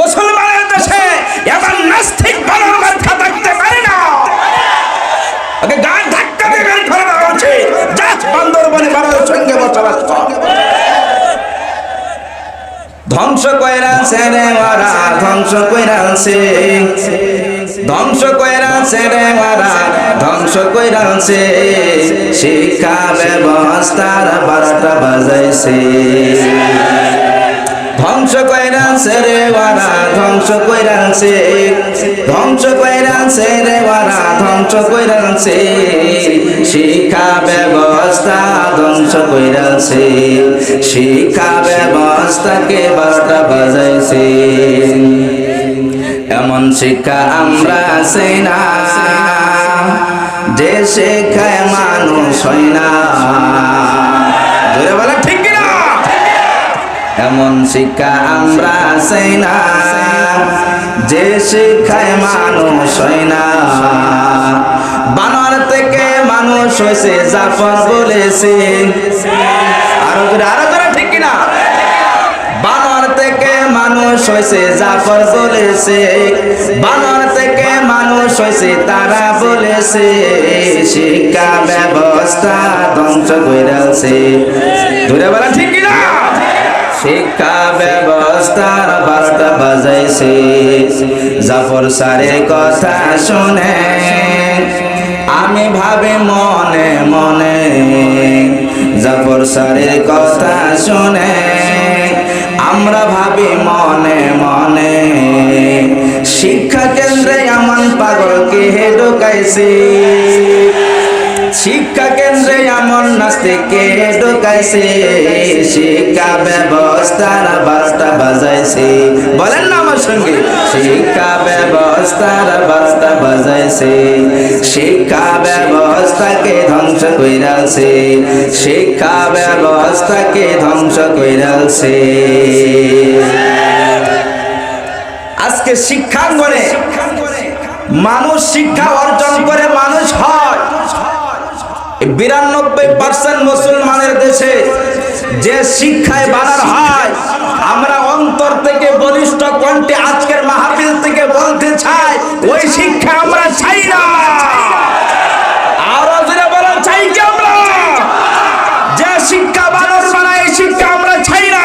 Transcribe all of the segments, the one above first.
মুসলমানের দেশে এমন নাস্তিক বানর মাথা থাকতে পারে না। ওকে গান ধাক্কা দিয়ে বের করে দেওয়া উচিত। যা বান্দরবনে বানরের সঙ্গে বসবাস ধ্বংস কইরাছে রে ওরা ধ্বংস কইরাছে ধ্বংস কইরাছে রে ওরা ধ্বংস কইরাছে শিক্ষা ব্যবস্থার বারোটা বাজাইছে। ধ্বংস কইরাছে রে ওরা ধ্বংস কইরাছে ধ্বংস কইরাছে রে ওরা ধ্বংস কইরাছে শিক্ষা ব্যবস্থা ধ্বংস কইরাছে শিক্ষা ব্যবস্থাকে বারোটা বাজাইছে। এমন শিক্ষা আমরা আছি না। যে শিক্ষায় মানুষ হয় না। এমন শিক্ষা আমরা চাই না। যে শিক্ষায় মানুষ হয় না। বানর থেকে মানুষ হয়েছে, জাফর বলেছে। আরও আরও ঠিক কিনা? বানর থেকে মানুষ হয়েছে, জাফর বলেছে। বানর থেকে মানুষ হয়েছে, তারা বলেছে, শিক্ষা ব্যবস্থা ধ্বংস করেছে ধরে বলা ঠিক কিনা? শিক্ষা ব্যবস্থার বারোটা বাজাইছে। জাফর সারের কথা শুনে আমি ভাবে মনে মনে। জাফর সারের কথা শুনে আমরা ভাবি মনে মনে। শিক্ষা কেন্দ্রে এমন পাগলকে হে ঢোকাইছে? শিক্ষা কেন্দ্রে এমন নাস্তিকে ঢোকাইছে? শিক্ষা ব্যবস্থার বারোটা বাজাইছে। বলেন না আমার সঙ্গে, শিক্ষা ব্যবস্থার বাজাইছে। শিক্ষা ব্যবস্থাকে ধ্বংস শিক্ষা ব্যবস্থাকে ধ্বংস আজকে শিক্ষাঙ্গনে মানুষ শিক্ষা অর্জন করে মানুষ হয়। বিরানব্বই পার্সেন্ট মুসলমানের দেশে যে শিক্ষায় বানার হয়, আমরা অন্তর থেকে বলিষ্ঠ কণ্ঠে আজকের মাহফিল থেকে বলতে চাই, ওই শিক্ষা আমরা চাই না। চাই যে শিক্ষা বানর বানায়, এই শিক্ষা আমরা চাই না।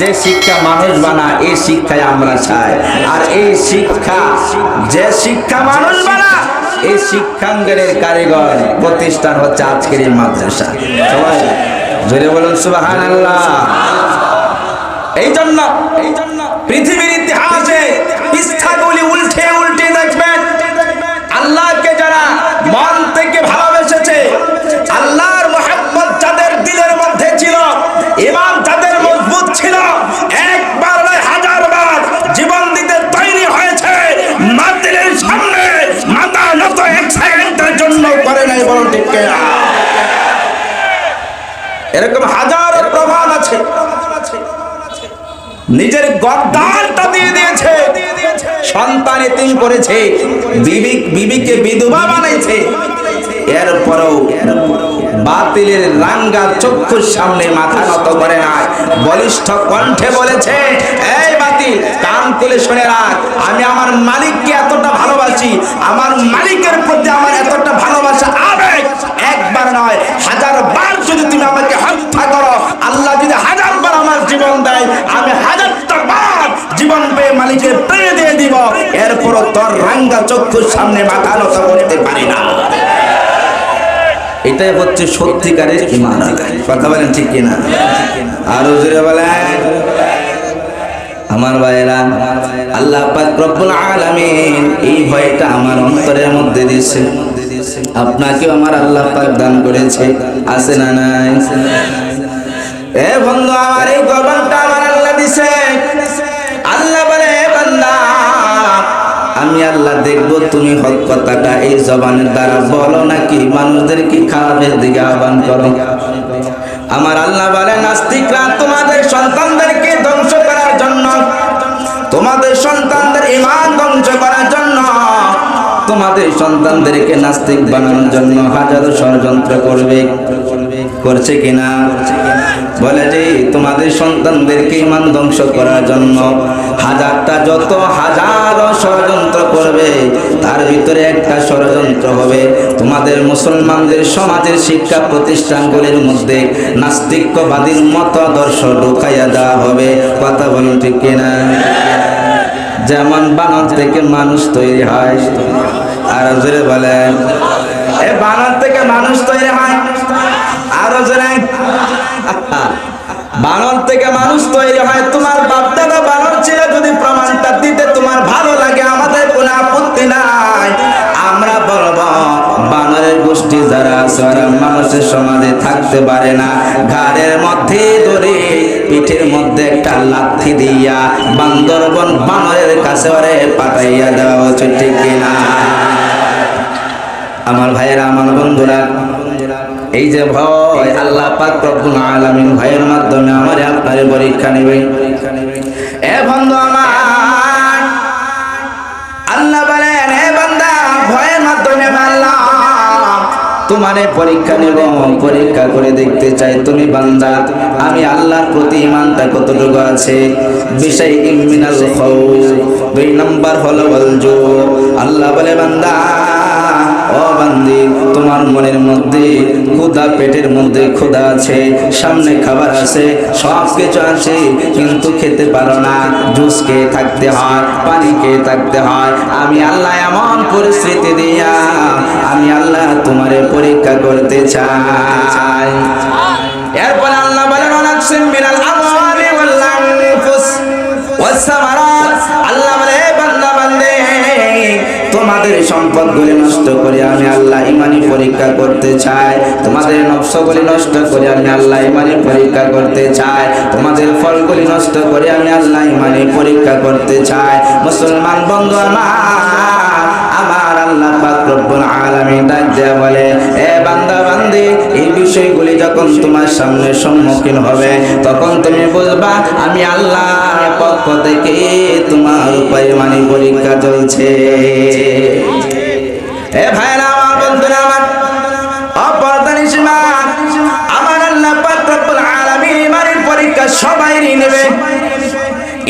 যে শিক্ষা মানুষ বানা এই শিক্ষায় আমরা চাই। আর এই শিক্ষা, যে শিক্ষা মানুষ বানা এই শিক্ষাঙ্গনের কারিগর প্রতিষ্ঠান হচ্ছে আজকের এই মাদ্রাসা। সবাই জোরে বলুন সুবাহান আল্লাহ এই জন্য এই জন্য পৃথিবীর ইতিহাসে পৃষ্ঠাগুলি বলুন ঠিক এরকম হাজারো প্রমাণ আছে। নিজের গদ্দারটা দিয়ে দিয়েছে। সন্তান এতিম করেছে বিবি, বিবিকে বিধবা বানাইছে। এরপরেও বাতিলের রাঙ্গা চক্ষুর সামনে মাথা নত করে নাই। বলিষ্ঠ কণ্ঠে বলেছে, এই বাতিল খুলে শুনে রাখ আমি আমার মালিককে এতটা ভালোবাসি, আমার মালিকের প্রতি আমার এতটা ভালোবাসা আবেগ। একবার নয় হাজার বার যদি তুমি আমাকে হত্যা করো, আল্লাহ যদি হাজার বার আমার জীবন দেয়, আমি হাজারটা বার জীবন পেয়ে মালিকের পেয়ে দিয়ে দিব। এরপরও তোর রাঙ্গা চক্ষুর সামনে মাথা নত করতে পারি না। এটাই হচ্ছে সত্যিকারের কথা বলেন ঠিক কিনা? আরও জোরে বলেন। আমার ভাইয়েরা, আল্লাহ পাক রব্বুল আলামিন এই ভয়টা আমার অন্তরের মধ্যে দিয়েছে। আপনাকেও আমার আল্লাহ পাক দান করেছে। আছে না নাই? এ বন্ধু, আমার এই গর্বটা আমার আল্লাহ দিছে আল্লাহ বলে, "এ বান্দা, আমি আল্লাহ দেখব তুমি হক কথাটা এই জবানের দ্বারা। বলো নাকি, মানুষদেরকে খারাপের দিকে আহ্বান করো? আমার আল্লাহ বলে, নাস্তিকরা তোমাদের সন্তানদেরকে তোমাদের সন্তানদেরকে নাস্তিক বানানোর জন্য হাজারো ষড়যন্ত্র করবে। করছে কিনা? বলে যে, তোমাদের সন্তানদেরকে ইমান ধ্বংস করার জন্য হাজারটা যত হাজার ষড়যন্ত্র করবে, তার ভিতরে একটা ষড়যন্ত্র হবে। তোমাদের মুসলমানদের সমাজের শিক্ষা প্রতিষ্ঠানগুলির মধ্যে নাস্তিক্যবাদীর মতাদর্শ ঢুকাইয়া দেওয়া হবে। কথা বলুন ঠিক কিনা? যেমন বানর থেকে মানুষ তৈরি হয় আর জোরে বলেন। এ বানর থেকে মানুষ তৈরি হয়। আরও জোরে। বানর থেকে মানুষ তৈরি হয়। তোমার বাপ দাদা বানর ছিল, যদি প্রমাণটা দিতে তোমার ভালো লাগে, আমাদের কোনো আপত্তি নাই। আমরা বলব, বানরের গোষ্ঠী যারা ওরা মানুষের সমাজে থাকতে পারে না। ঘাড়ের মধ্যে ধরে, পিঠের মধ্যে একটা লাথি দিয়া বান্দরবন বানরের কাছে পাঠাইয়া দেওয়া উচিত ঠিক কিনা? আমার ভাইয়েরা, আমার বন্ধুরা, এই যে ভয় আল্লাহ পাক রব্বুল আলামিন ভয়ের মাধ্যমে আমার আপনার পরীক্ষা নেবে। এ বন্ধু আমার, আল্লাহ বলেন হে বান্দা, ভয়ের মাধ্যমে আল্লাহ তোমারে পরীক্ষা নেব, পরীক্ষা করে দেখতে চাই। তুমি বান্দা, আমি আল্লাহর প্রতি ইমানটা কতটুকু আছে? বিষয় ইমিনাল খাউফ, দুই নাম্বার হলো বলজো আল্লাহ বলে, বান্দা তোমার মনের মধ্যে পেটের মধ্যে আছে, সামনে খাবার আছে, সব কিছু আছে, কিন্তু খেতে পারো না। জুস খেয়ে থাকতে হয়, পানি খেয়ে থাকতে হয়। আমি আল্লাহ এমন পরিস্থিতি দিয়া, আমি আল্লাহ তোমারে পরীক্ষা করতে চাই। এরপর আল্লাহ তোমাদের সম্পদগুলি নষ্ট করে আমি আল্লাহ ইমানি পরীক্ষা করতে চাই। তোমাদের নকশগুলি নষ্ট করে আমি আল্লাহ ইমানি পরীক্ষা করতে চাই। তোমাদের ফল গুলি নষ্ট করে আমি আল্লাহ ইমানি পরীক্ষা করতে চাই। মুসলমান বন্ধু আমার আমার আল্লাহ আলামিন বলে, এ বান্দা, বান্দি, এই বিষয়গুলি যখন তোমার সামনে সম্মুখীন হবে, তখন তুমি বুঝবা, আমি আল্লাহর পক্ষ থেকে তোমার উপায় মানে পরীক্ষা চলছে। এ ভাইরা, আমার বন্ধুরা, আমার অপরদানি সীমা, আমার আল্লাহ আলামিন পরীক্ষা সবাই নেবে।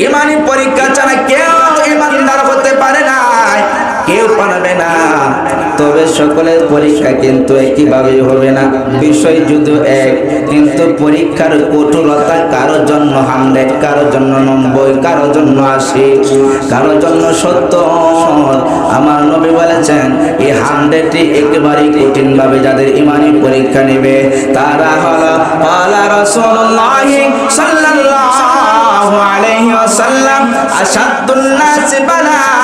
ইমানি পরীক্ষা ছাড়া কেউ ইমানদার হতে পারে না। তবে সকলের পরীক্ষা কিন্তু একইভাবে হবে না। বিষয় যদিও এক, কিন্তু পরীক্ষার কঠোরতা কারোর জন্য হান্ড্রেড, কারোর জন্য নব্বই, কারোর জন্য আশি, কারোর জন্য সত্তর। আমার নবী বলেছেন, এই হান্ড্রেডটি একেবারেই কঠিন ভাবে যাদের ইমানি পরীক্ষা নেবে, তারা হলো পালা রসুল্লাহ সাল্লাল্লাহু আলাইহি ওয়াসাল্লাম নাস বালা।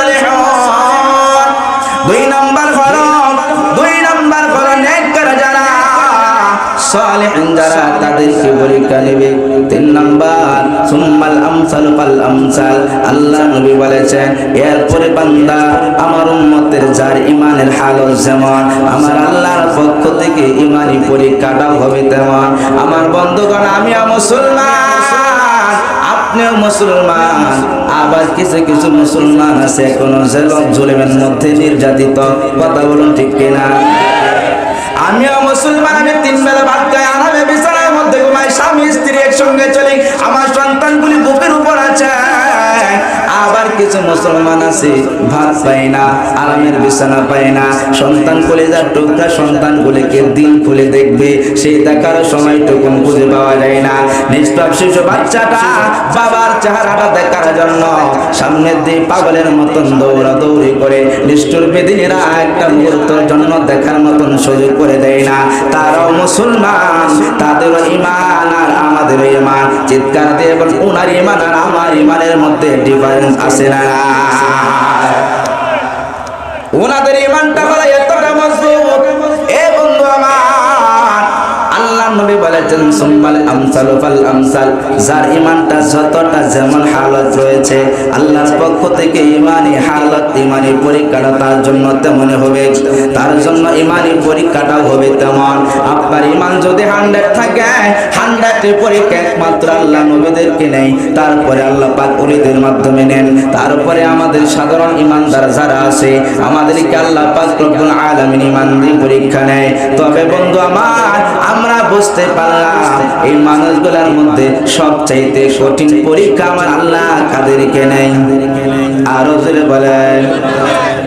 সালেহিন যারা তাদেরকে পরীক্ষা নেবে তিন নাম্বার, সুম্মাল আমসাল ফাল আমসাল, আল্লাহ নবী বলেছেন, এরপরে বান্দা আমার উম্মতের যার ইমানের হালত যেমন, আমার আল্লাহর পক্ষ থেকে ইমানি পরীক্ষাটাও হবে তেমন। আমার বন্ধুগণ, আমিও মুসলমান, আপনিও মুসলমান, আবার কিছু কিছু মুসলমান আছে, এখনও জেলম জুলেমের মধ্যে নির্যাতিত, কথা বলুন ঠিক কিনা? আমিও মুসলমান, আমি তিন বেলা ভাত খাই, আরামে বিছানার মধ্যে ঘুমাই, স্বামী, স্ত্রী একসঙ্গে চলি, আমার সন্তানগুলি বুকের উপর আছে। কিছু মুসলমান আছে, ভাত পায় না, আরামের বিছানা পায় না, সন্তান কোলে কলেজার টুকরা সন্তানগুলিকে দিন খুলে দেখবে, সেই দেখার সময়টুকু খুঁজে পাওয়া যায় না। নিষ্পাপ শিশু বাচ্চাটা বাবার চেহারাটা দেখার জন্য সামনের দিয়ে পাগলের মতন দৌড়াদৌড়ি করে, নিষ্ঠুর বেদিনীরা একটা মুহূর্তের জন্য দেখার মতন সুযোগ করে দেয় না। তারাও মুসলমান তাদের ইমান আর আমাদের ইমান চিৎকার দিয়ে বল ওনার ইমান আর আমার ইমানের মধ্যে ডিফারেন্স আছে না? নবী বলেছেন সুম্মাল আমসাল ফাল আমসাল। যার ইমানটা যতটা যেমন হালত রয়েছে, আল্লাহর পক্ষ থেকে ইমানি হালত ইমানি পরীক্ষাটা তার জন্য তেমন হবে। তার জন্য ইমানি পরীক্ষাটাও হবে তেমন। আপনার ইমান যদি হান্ড্রেড থাকে হান্ড্রেডের পরীক্ষা একমাত্র আল্লাহ নবীদেরকে নেই। তারপরে আল্লাহ পাক ওলিদের মাধ্যমে নেন। তারপরে আমাদের সাধারণ ইমানদার যারা আছে, আমাদেরকে আল্লাহ পাক রব্বুল আলামিন ইমান দিয়ে পরীক্ষা নেয়। তবে বন্ধু আমার, আমরা বুঝতে পারলাম। এই মানুষগুলোর মধ্যে সবচাইতে কঠিন পরীক্ষা আমার আল্লাহ কাদেরকে নেই আরও জোরে বলেন।